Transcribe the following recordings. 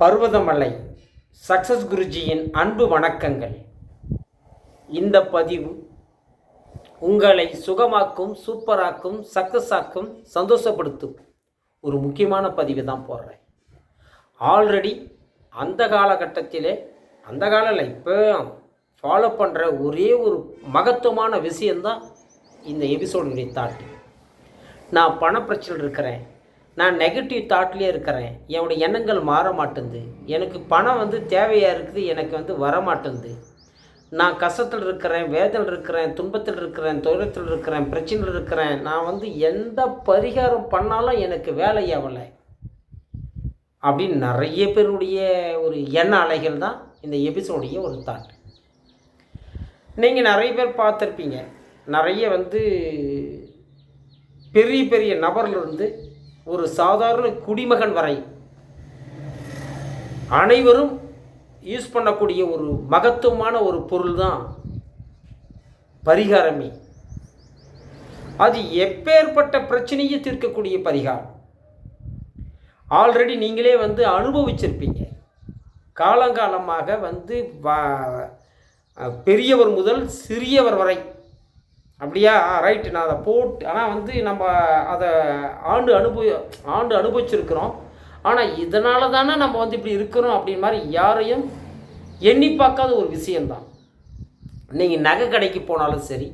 Parvathamalai success குருஜியின் அன்பு வணக்கங்கள். இந்த பதிவு உங்களை சுகமாக்கும் சூப்பராக்கும் சக்சஸ் ஆக்கும் சந்தோஷப்படுத்தும் ஒரு முக்கியமான பதிவு தான் போடுறேன். ஆல்ரெடி அந்த காலகட்டத்திலே அந்த காலத்தில் இப்போ ஃபாலோ பண்ணுற ஒரே ஒரு மகத்துவமான விஷயந்தான் இந்த எபிசோடுடைய தாட்டு நான் பணப்பிரச்சனை இருக்கிறேன். நான் நெகட்டிவ் தாட்லேயே இருக்கிறேன். என்னுடைய எண்ணங்கள் மாற மாட்டேங்குது எனக்கு பணம் வந்து தேவையாக இருக்குது எனக்கு வந்து வர மாட்டேங்குது நான் கஷ்டத்தில் இருக்கிறேன் வேதனையில் இருக்கிறேன் துன்பத்தில் இருக்கிறேன் துயரத்தில் இருக்கிறேன் பிரச்சனையில் இருக்கிறேன். நான் வந்து எந்த பரிகாரம் பண்ணாலும் எனக்கு வேலை ஆகலை அப்படின்னு நிறைய பேருடைய ஒரு எண்ண அலைகள் தான் இந்த எபிசோடைய ஒரு தாட் நீங்கள் நிறைய பேர் பார்த்துருப்பீங்க. நிறைய வந்து பெரிய பெரிய நபர்லேருந்து ஒரு சாதாரண குடிமகன் வரை அனைவரும் யூஸ் பண்ணக்கூடிய ஒரு மகத்துவமான ஒரு பொருள் தான் பரிகாரமே. அது எப்பேற்பட்ட பிரச்சனையை தீர்க்கக்கூடிய பரிகாரம்? ஆல்ரெடி நீங்களே வந்து அனுபவிச்சிருப்பீங்க. காலங்காலமாக வந்து வ- பெரியவர் முதல் சிறியவர் வரை அப்படியா? ரைட்டு நான் அதை போட்டு ஆனால் வந்து நம்ம அதை ஆண்டு அனுபவி ஆண்டு அனுபவிச்சிருக்கிறோம். ஆனால் இதனால தானே நம்ம வந்து இப்படி இருக்கிறோம் அப்படின்னு மாதிரி யாரையும் எண்ணி பார்க்காத ஒரு விஷயந்தான் நீங்கள் நகை கடைக்கு போனாலும் சரி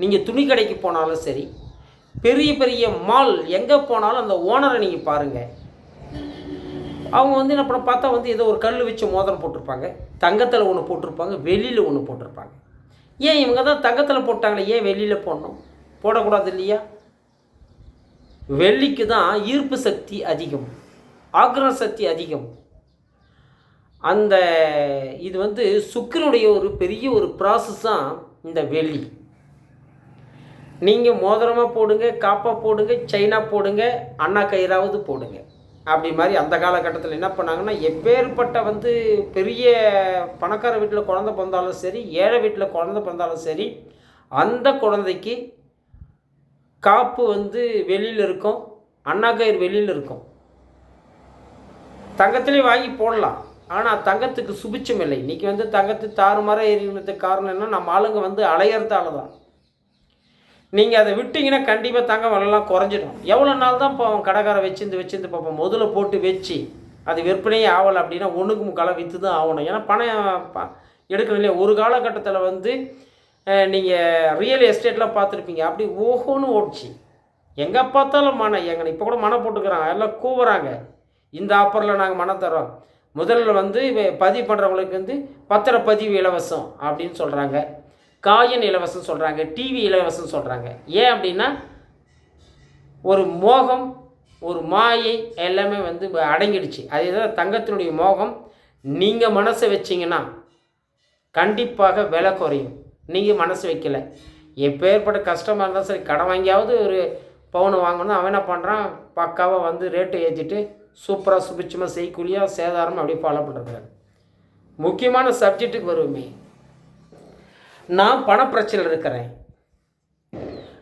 நீங்கள் துணி கடைக்கு போனாலும் சரி பெரிய பெரிய மால் எங்கே போனாலும் அந்த ஓனரை நீங்கள் பாருங்கள் அவங்க வந்து என்ன பண்ண பார்த்தா வந்து ஏதோ ஒரு கல் வச்சு மோதிரம் போட்டிருப்பாங்க தங்கத்தில் ஒன்று போட்டிருப்பாங்க வெளியில் ஒன்று போட்டிருப்பாங்க. ஏன் இவங்க தான் தங்கத்தில் போட்டாங்களே? ஏன் வெள்ளியில் போடணும்? போடக்கூடாது இல்லையா? வெள்ளிக்கு தான் ஈர்ப்பு சக்தி அதிகம். ஆக்ரம சக்தி அதிகம். அந்த இது வந்து சுக்கரனுடைய ஒரு பெரிய ஒரு ப்ராசஸ் தான் இந்த வெள்ளி. நீங்கள் மோதிரமாக போடுங்க காப்பாக போடுங்க சைனா போடுங்க அண்ணா கயிறாவது போடுங்க. அப்படி மாதிரி அந்த காலகட்டத்தில் என்ன பண்ணாங்கன்னா எப்பேற்பட்ட வந்து பெரிய பணக்கார வீட்டில் குழந்தை பிறந்தாலும் சரி ஏழை வீட்டில் குழந்தை பிறந்தாலும் சரி அந்த குழந்தைக்கு காப்பு வந்து வெளியில் இருக்கும் அண்ணா கயிறு வெளியில் இருக்கும். தங்கத்திலே வாங்கி போடலாம். ஆனால் தங்கத்துக்கு சுபிச்சம் இல்லை. இன்றைக்கி வந்து தங்கத்து தாறுமாற ஏறினதுக்கு காரணம் என்ன நம்ம ஆளுங்க வந்து அலையறதால தான் நீங்கள் அதை விட்டிங்கன்னா கண்டிப்பாக தங்கம் விலைலாம் குறைஞ்சிடும். எவ்வளோ நாள் தான் இப்போ அவன் கடைக்கார வச்சிருந்து வச்சிருந்து பார்ப்போம் முதல்ல போட்டு வச்சு அது விற்பனையே ஆகலை அப்படின்னா ஒன்றுக்கு முக்கால விற்று தான் ஆகணும். ஏன்னா பணம் ப- எடுக்கணும் இல்லையா? ஒரு காலகட்டத்தில் வந்து நீங்கள் ரியல் எஸ்டேட்லாம் பார்த்துருப்பீங்க. அப்படி ஓஹோன்னு ஓடிச்சு. எங்கே பார்த்தாலும் மனை எங்கே இப்போ கூட மனை போட்டுக்கிறாங்க. எல்லாம் கூவுறாங்க. இந்த ஆஃபரில் நாங்கள் மனம் தரோம் முதல்ல வந்து பதிவு பண்ணுறவங்களுக்கு வந்து பத்திர பதிவு இலவசம் அப்படின்னு சொல்கிறாங்க காயின் இலவசம் சொல்கிறாங்க டிவி இலவசம் சொல்கிறாங்க ஏன் அப்படின்னா ஒரு மோகம் ஒரு மாயை எல்லாமே வந்து அடங்கிடுச்சு. அதே தான் தங்கத்தினுடைய மோகம் நீங்கள் மனசை வச்சிங்கன்னா கண்டிப்பாக விலை குறையும். நீங்கள் மனசு வைக்கல. எப்பேற்பட்ட கஷ்டமாக இருந்தால் சரி கடன் வாங்கியாவது ஒரு பவுன் வாங்கணும். அவன் என்ன பண்ணுறான் பக்காவாக வந்து ரேட்டை ஏற்றிட்டு சூப்பராக சுபிச்சமாக செய்கூலியாக சேதாரம் அப்படியே ஃபாலோ பண்ணுறாரு முக்கியமான சப்ஜெக்ட்டுக்கு வருவோமே. நான் பணப்பிரச்சனையில் இருக்கிறேன்.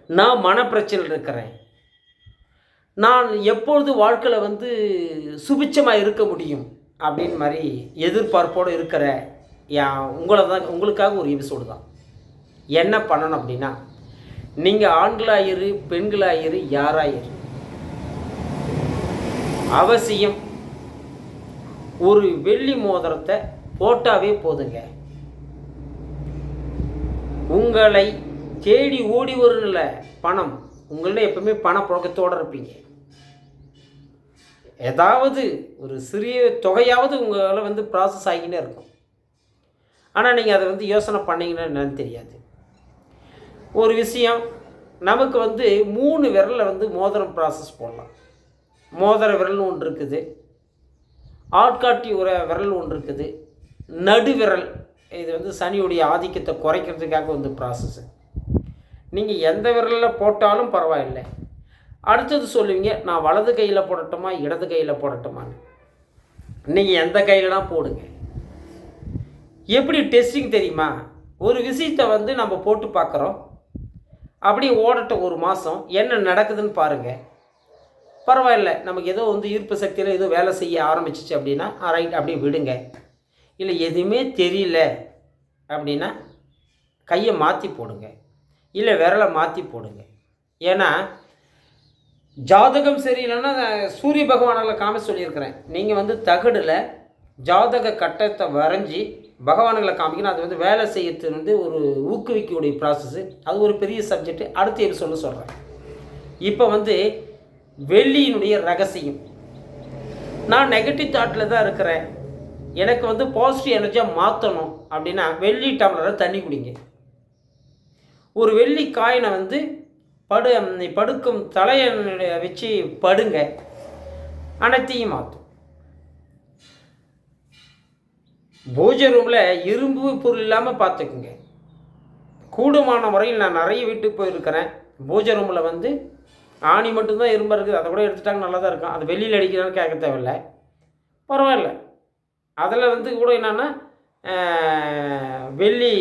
நான் மனப்பிரச்சனையில் இருக்கிறேன். நான் எப்பொழுது வாழ்க்கையில் வந்து சுபிச்சமாக இருக்க முடியும் அப்படின்னு மாதிரி எதிர்பார்ப்போடு இருக்கிற யா- உங்களை தான் உங்களுக்காக ஒரு எபிசோடு தான். என்ன பண்ணணும் அப்படின்னா நீங்கள் ஆண்களாயிரு பெண்களாயிரு யாராயிரு அவசியம் ஒரு வெள்ளி மோதிரத்தை போட்டாவே போதுங்க. உங்களை தேடி ஓடி வரும்ல பணம். உங்கள்ட்ட எப்பவுமே பணப்புழக்கத்தோடு இருப்பீங்க. ஏதாவது ஒரு சிறிய தொகையாவது உங்களால் வந்து ப்ராசஸ் ஆகிக்கினே இருக்கும். ஆனால் நீங்கள் அதை வந்து யோசனை பண்ணீங்கன்னா என்னன்னு தெரியாது. ஒரு விஷயம் நமக்கு வந்து மூணு விரலில் வந்து மோதிரம் ப்ராசஸ் போடலாம். மோதிர விரல்னு ஒன்று இருக்குது. ஆட்காட்டி உர விரல் ஒன்று இருக்குது. நடு விரல் இது வந்து சனியுடைய ஆதிக்கத்தை குறைக்கிறதுக்காக வந்து ப்ராசஸ்ஸு நீங்கள் எந்த விரலில் போட்டாலும் பரவாயில்லை. அடுத்தது சொல்லுவீங்க நான் வலது கையில் போடட்டுமா இடது கையில் போடட்டுமான்னு. நீங்கள் எந்த கையிலலாம் போடுங்க. எப்படி டெஸ்டிங் தெரியுமா? ஒரு விஷயத்தை வந்து நம்ம போட்டு பார்க்குறோம். அப்படியே ஓடட்ட ஒரு மாதம் என்ன நடக்குதுன்னு பாருங்கள் பரவாயில்ல நமக்கு ஏதோ வந்து ஈர்ப்பு சக்தியில் ஏதோ வேலை செய்ய ஆரம்பிச்சிச்சு அப்படின்னா ரைட் அப்படியே விடுங்க. இல்லை எதுவுமே தெரியல அப்படின்னா கையை மாற்றி போடுங்க. இல்லை விரலை மாற்றி போடுங்க. ஏன்னா ஜாதகம் சரியில்லைன்னா நான் சூரிய பகவானால் காம சொல்லியிருக்கிறேன். நீங்கள் வந்து தகடில் ஜாதக கட்டத்தை வரைஞ்சி பகவான்களை காமிக்கணும். அது வந்து வேலை செய்யறது வந்து ஒரு ஊக்குவிக்கக்கூடிய ப்ராசஸ்ஸு அது ஒரு பெரிய சப்ஜெக்ட் அடுத்த சொல்ல சொல்கிறேன் இப்போ வந்து வெள்ளியினுடைய ரகசியம். நான் நெகட்டிவ் தாட்டில் தான் இருக்கிறேன். எனக்கு வந்து பாசிட்டிவ் எனர்ஜியாக மாற்றணும் அப்படின்னா வெள்ளி டம்ளரை தண்ணி குடிங்க. ஒரு வெள்ளி காயினை வந்து படு படுக்கும் தலையை வச்சு படுங்க. அனைத்தையும் மாற்றும் பூஜை ரூமில் இரும்பு பொருள் இல்லாமல் பார்த்துக்குங்க கூடுமான முறையில் நான் நிறைய வீட்டுக்கு போயிருக்கிறேன். பூஜை ரூமில் வந்து ஆணி மட்டும்தான் இரும்பு இருக்குது. அதை கூட எடுத்துட்டாங்க நல்லா தான் இருக்கும். அது வெளியில் அடிக்கிறான்னு கேட்க தேவையில்ல. பரவாயில்ல. அதில் வந்து கூட என்னென்னா வெள்ளி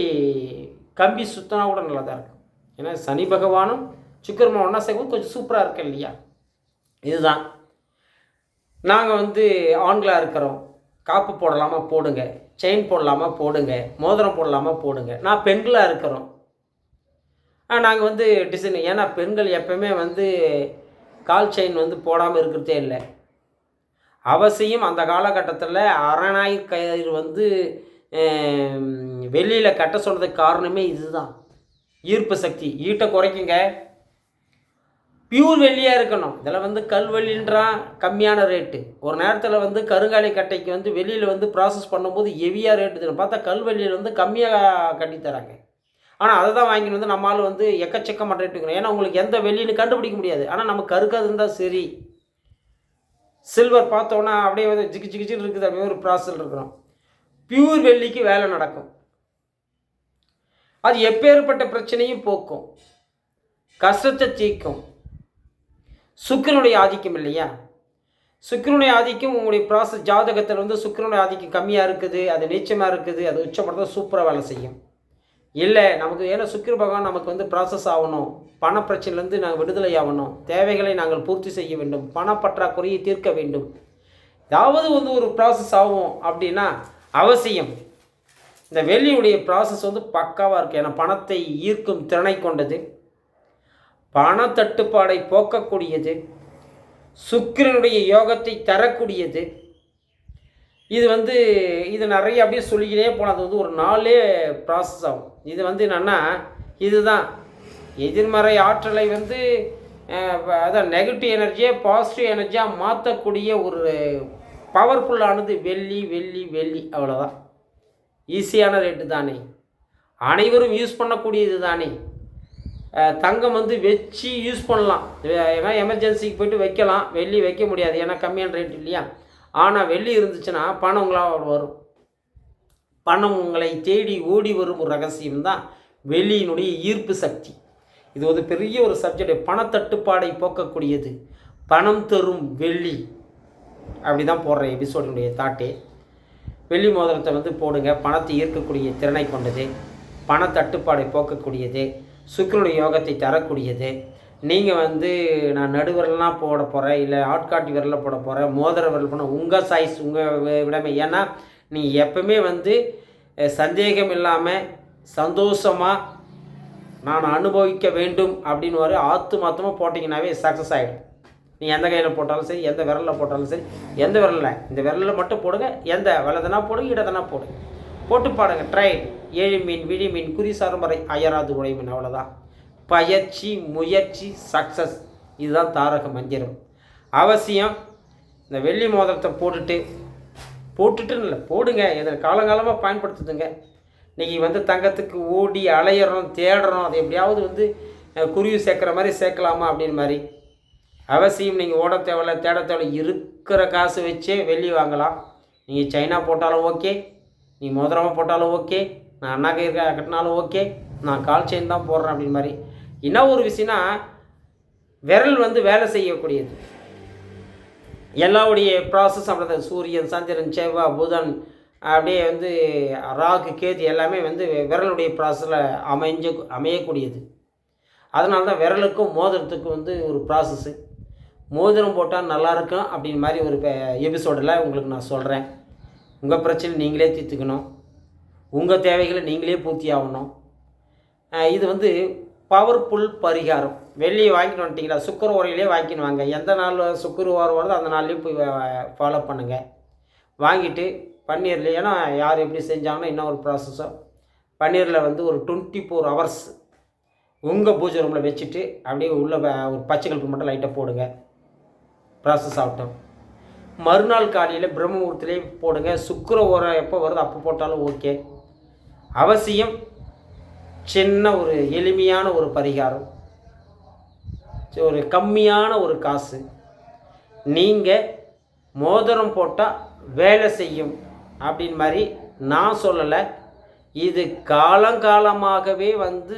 கம்பி சுத்தனா கூட நல்லா தான் இருக்கும். ஏன்னா சனி பகவானும் சுக்கரமா ஒன்றா சேர்க்கும் கொஞ்சம் சூப்பராக இருக்கு இல்லையா? இதுதான். நாங்கள் வந்து ஆண்களாக இருக்கிறோம். காப்பு போடலாமா போடுங்க. செயின் போடலாமா போடுங்க. மோதிரம் போடலாமா போடுங்க. நான் பெண்களாக இருக்கிறோம். நாங்கள் வந்து டிசைன் ஏன்னா பெண்கள் எப்பவுமே வந்து கால் செயின் வந்து போடாமல் இருக்கிறதே இல்லை. அவசியம் அந்த காலகட்டத்தில் அரணாய் கயிறு வந்து வெளியில் கட்ட சொல்கிறதுக்கு காரணமே இதுதான். ஈர்ப்பு சக்தி. ஈட்டை குறைக்குங்க. பியூர் வெள்ளியாக இருக்கணும். இதில் வந்து கல்வெள்ளின்றான் கம்மியான ரேட்டு. ஒரு நேரத்தில் வந்து கருங்காலி கட்டைக்கு வந்து வெளியில் வந்து ப்ராசஸ் பண்ணும்போது ஹெவியாக ரேட்டு தரும். பார்த்தா கல்வெள்ளியில் வந்து கம்மியாக கட்டி தராங்க. ஆனால் அதை தான் வாங்கிட்டு வந்து நம்மளால் வந்து எக்கச்சக்கமாக ரேட்டு இருக்கணும் ஏன்னா உங்களுக்கு எந்த வெள்ளின்னு கண்டுபிடிக்க முடியாது. ஆனால் நம்ம கருக்காது இருந்தால் சரி. சில்வர் பார்த்தோன்னா அப்படியே வந்து ஜிக்கு ஜிக்கு இருக்குது அப்படியே ஒரு ப்ராசஸ் இருக்கிறோம். பியூர் வெள்ளிக்கு வேலை நடக்கும். அது எப்பேற்பட்ட பிரச்சனையும் போக்கும். கஷ்டத்தை தீர்க்கும். சுக்கரனுடைய ஆதிக்கம் இல்லையா? சுக்கரனுடைய ஆதிக்கம் உங்களுடைய ப்ராசஸ் ஜாதகத்தில் வந்து சுக்கரனுடைய ஆதிக்கம் கம்மியாக இருக்குது அது நீச்சமாக இருக்குது அது உச்சப்படுத்த சூப்பராக வேலை செய்யும். இல்லை நமக்கு ஏன்னா சுக்கிர பகவான் நமக்கு வந்து ப்ராசஸ் ஆகணும். பண பிரச்சனையிலேருந்து நாங்கள் விடுதலை ஆகணும். தேவைகளை நாங்கள் பூர்த்தி செய்ய வேண்டும். பணப்பற்றாக்குறையை தீர்க்க வேண்டும். ஏதாவது வந்து ஒரு ப்ராசஸ் ஆகும் அப்படின்னா அவசியம். இந்த வெள்ளியுடைய ப்ராசஸ் வந்து பக்காவாக இருக்குது ஏன்னா பணத்தை ஈர்க்கும் திறனை கொண்டது. பணத்தட்டுப்பாடை போக்கக்கூடியது. சுக்கிரனுடைய யோகத்தை தரக்கூடியது. இது வந்து இது நிறைய அப்படியே சொல்லிக்கிட்டே போனால் அது வந்து ஒரு நாளே ப்ராசஸ் ஆகும். இது வந்து என்னென்னா இதுதான். எதிர்மறை ஆற்றலை வந்து அதான் நெகட்டிவ் எனர்ஜியை பாசிட்டிவ் எனர்ஜியாக மாற்றக்கூடிய ஒரு பவர்ஃபுல்லானது வெள்ளி வெள்ளி வெள்ளி. அவ்வளோதான் ஈஸியான ரேட்டு தானே. அனைவரும் யூஸ் பண்ணக்கூடியது தானே. தங்கம் வந்து வச்சு யூஸ் பண்ணலாம். ஏன்னா எமர்ஜென்சிக்கு போய்ட்டு வைக்கலாம். வெள்ளி வைக்க முடியாது. ஏன்னா கம்மியான ரேட் இல்லையா? ஆனால் வெள்ளி இருந்துச்சுன்னா பணம் உங்களால் வரும். பணம் உங்களை தேடி ஓடி வரும் ஒரு ரகசியம் தான் வெள்ளியினுடைய ஈர்ப்பு சக்தி. இது ஒரு பெரிய ஒரு சப்ஜெக்ட் பணத்தட்டுப்பாடை போக்கக்கூடியது. பணம் தரும் வெள்ளி. அப்படி தான் போடுற எபிசோடினுடைய தாட்டே வெள்ளி மோதிரத்தை வந்து போடுங்க. பணத்தை ஈர்க்கக்கூடிய திறனை கொண்டது. பண தட்டுப்பாடை போக்கக்கூடியது. சுக்கரனுடைய யோகத்தை தரக்கூடியது. நீங்கள் வந்து நான் நடுவரெல்லாம் போட போகிறேன் இல்லை ஆட்காட்டி விரலில் போட போகிறேன் மோதிர விரல் போன உங்கள் சைஸ் உங்கள் விடமை. ஏன்னா நீங்கள் எப்பவுமே வந்து சந்தேகம் இல்லாமல் சந்தோஷமாக நான் அனுபவிக்க வேண்டும் அப்படின்னு ஒரு ஆத்து மாத்தமாக போட்டிங்கனாவே சக்ஸஸ் ஆகிடும் நீங்கள் எந்த கையில் போட்டாலும் சரி எந்த விரலில் போட்டாலும் சரி எந்த விரலில் இந்த விரலில் மட்டும் போடுங்க எந்த வலதுனா போடுங்க இடதுனா போடுங்க. போட்டு பாடுங்க ட்ரை ஏழு மீன் விழி மீன் குறி சரம்பரை அயராது உடை மீன் அவ்வளோதான் பயிற்சி முயற்சி சக்ஸஸ் இதுதான் தாரக மந்திரம். அவசியம் இந்த வெள்ளி மோதிரத்தை போட்டுட்டு போட்டுட்டுன்னு இல்லை போடுங்க. இதை காலங்காலமாக பயன்படுத்துதுங்க. இன்றைக்கி வந்து தங்கத்துக்கு ஓடி அலையிறோம் தேடுறோம் அது எப்படியாவது வந்து குருவி சேர்க்குற மாதிரி சேர்க்கலாமா அப்படின்னு மாதிரி. அவசியம் நீங்கள் ஓட தேவையில்ல தேட தேவை இருக்கிற காசு வச்சே வெள்ளி வாங்கலாம். நீங்கள் சைனா போட்டாலும் ஓகே நீ மோதிரமாக போட்டாலும் ஓகே நான் அண்ணா கயிறு கட்டினாலும் ஓகே நான் கால் செயின் தான் போடுறேன் அப்படின்னு மாதிரி. என்ன ஒரு விஷயம்னா விரல் வந்து வேலை செய்யக்கூடியது. எல்லாவுடைய ப்ராசஸ் அப்படி சூரியன் சந்திரன் செவ்வா புதன் அப்படியே வந்து ராகு கேது எல்லாமே வந்து விரலுடைய ப்ராசஸில் அமைஞ்ச அமையக்கூடியது. அதனால தான் விரலுக்கும் மோதிரத்துக்கும் வந்து ஒரு ப்ராசஸ்ஸு மோதிரம் போட்டால் நல்லாயிருக்கும் அப்படின் அப்படின்னு மாதிரி ஒரு எபிசோடில் உங்களுக்கு நான் சொல்கிறேன் உங்கள் பிரச்சனை நீங்களே தீர்த்துக்கணும். உங்கள் தேவைகளை நீங்களே பூர்த்தி ஆகணும். இது வந்து பவர்ஃபுல் பரிகாரம். வெளியே வாங்கிட்டு வந்துட்டிங்களா? சுக்கர உரையிலே வாங்கின்னு வாங்க. எந்த நாள் சுக்கரவாரம் வருதோ அந்த நாள்லேயும் போய் ஃபாலோ பண்ணுங்கள் வாங்கிட்டு பன்னீரில் ஏன்னா யார் எப்படி செஞ்சாங்கன்னா இன்னும் ஒரு ப்ராசஸோ பன்னீரில் வந்து ஒரு டுவெண்ட்டி ஃபோர் ஹவர்ஸ் உங்கள் பூஜை ரூமில் வச்சுட்டு அப்படியே உள்ளே ஒரு பச்சை கழுப்பு மட்டும் லைட்டாக போடுங்க. ப்ராசஸ் ஆகட்டும். மறுநாள் காலையில் பிரம்மமுகூர்த்திலே போடுங்க. சுக்கிர ஓரம் எப்போ வருதோ அப்போ போட்டாலும் ஓகே அவசியம் சின்ன ஒரு எளிமையான ஒரு பரிகாரம். ஒரு கம்மியான ஒரு காசு. நீங்கள் மோதிரம் போட்டால் வேலை செய்யும் அப்படின் மாதிரி நான் சொல்லலை. இது காலங்காலமாகவே வந்து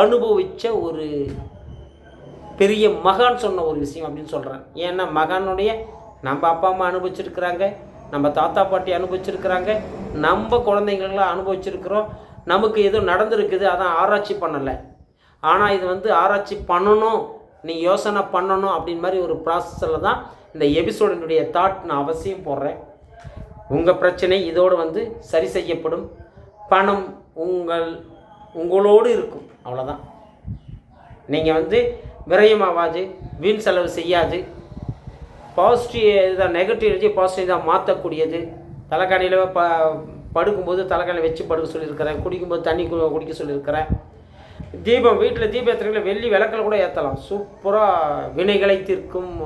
அனுபவித்த ஒரு பெரிய மகான் சொன்ன ஒரு விஷயம் அப்படின்னு சொல்கிறேன் ஏன்னா மகானுடைய நம்ம அப்பா அம்மா அனுபவிச்சிருக்கிறாங்க நம்ம தாத்தா பாட்டி அனுபவிச்சிருக்கிறாங்க நம்ம குழந்தைங்களாம் அனுபவிச்சிருக்கிறோம். நமக்கு எதுவும் நடந்திருக்குது அதான் ஆராய்ச்சி பண்ணலை. ஆனால் இது வந்து ஆராய்ச்சி பண்ணணும் நீ யோசனை பண்ணணும் அப்படின்னு மாதிரி ஒரு ப்ராசஸில் தான் இந்த எபிசோடினுடைய தாட் நான் அவசியம் போடுறேன். உங்கள் பிரச்சனை இதோடு வந்து சரி செய்யப்படும். பணம் உங்கள் உங்களோடு இருக்கும். அவ்வளோதான் நீங்கள் வந்து விரயமாகாது வீண் செலவு செய்யாது. பாசிட்டிவ் இதாக நெகட்டிவ் எனர்ஜி பாசிட்டிவ் தான் மாற்றக்கூடியது தலைக்காணியில் ப படுக்கும்போது தலைக்காணி வச்சு படுக்க சொல்லியிருக்கிறேன். குடிக்கும்போது தண்ணி கு- குடிக்க சொல்லியிருக்கிறேன். தீபம் வீட்டில் தீபம் ஏற்றுறீங்களா வெள்ளி விளக்கில் கூட ஏற்றலாம் சூப்பராக வினைகளை தீர்க்கும்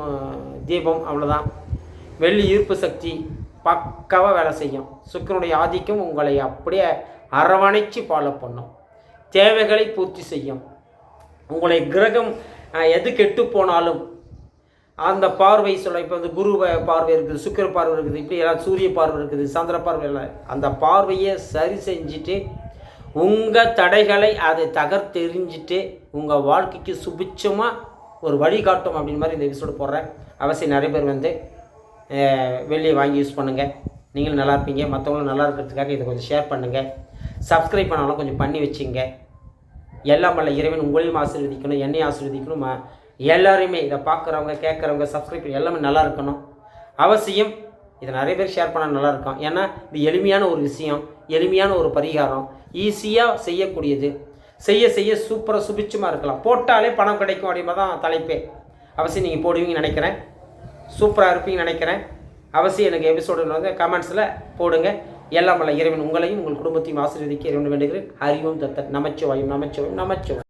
தீபம் அவ்வளோதான் வெள்ளி ஈர்ப்பு சக்தி பக்காவாக வேலை செய்யும். சுக்கிரனுடைய ஆதிக்கம் உங்களை அப்படியே அரவணைச்சு ஃபாலோ பண்ணும். தேவைகளை பூர்த்தி செய்யும். உங்களை கிரகம் எது கெட்டு போனாலும் அந்த பார்வை சொல்ல இப்போ வந்து குரு பார்வை இருக்குது சுக்கிர பார்வை இருக்குது இப்படி எல்லாம் சூரிய பார்வை இருக்குது சந்திர பார்வை எல்லாம். அந்த பார்வையை சரி செஞ்சுட்டு உங்கள் தடைகளை அதை தகர்த்தெறிஞ்சிட்டு உங்கள் வாழ்க்கைக்கு சுபிச்சமாக ஒரு வழிகாட்டும் அப்படின்னு மாதிரி இந்த எபிசோடு போடுறேன். அவசியம் நிறைய பேர் வந்து வெளியே வாங்கி யூஸ் பண்ணுங்கள் நீங்களும் நல்லா இருப்பீங்க. மற்றவங்களும் நல்லா இருக்கிறதுக்காக இதை கொஞ்சம் ஷேர் பண்ணுங்கள் சப்ஸ்கிரைப் பண்ணாலும் கொஞ்சம் பண்ணி வச்சுங்க. எல்லாம் வல்ல இறைவன் உங்களையும் ஆசீர்வதிக்கணும் என்னையும் ஆசீர்வதிக்கணும். எல்லோரையுமே இதை பார்க்குறவங்க கேட்குறவங்க சப்ஸ்கிரைப் எல்லாமே நல்லா இருக்கணும். அவசியம் இதை நிறைய பேர் ஷேர் பண்ணால் நல்லா இருக்கும். ஏன்னா இது எளிமையான ஒரு விஷயம் எளிமையான ஒரு பரிகாரம் ஈஸியாக செய்யக்கூடியது. செய்ய செய்ய சூப்பராக சுபிச்சமாக இருக்கலாம். போட்டாலே பணம் கிடைக்கும் அப்படிமா தான் தலைப்பே. அவசியம் நீங்கள் போடுவீங்கன்னு நினைக்கிறேன். சூப்பராக இருப்பீங்கன்னு நினைக்கிறேன். அவசியம் எனக்கு எபிசோடு வந்து கமெண்ட்ஸில் போடுங்க. எல்லாம் வல்ல இறைவன் உங்களையும் உங்கள் குடும்பத்தையும் ஆசீர்வதிக்க இறைவன் வேண்டுகிறேன். அறிவும் தத்த நமச்சிவாயும் நமச்சிவாயும் நமச்சிவாயும்.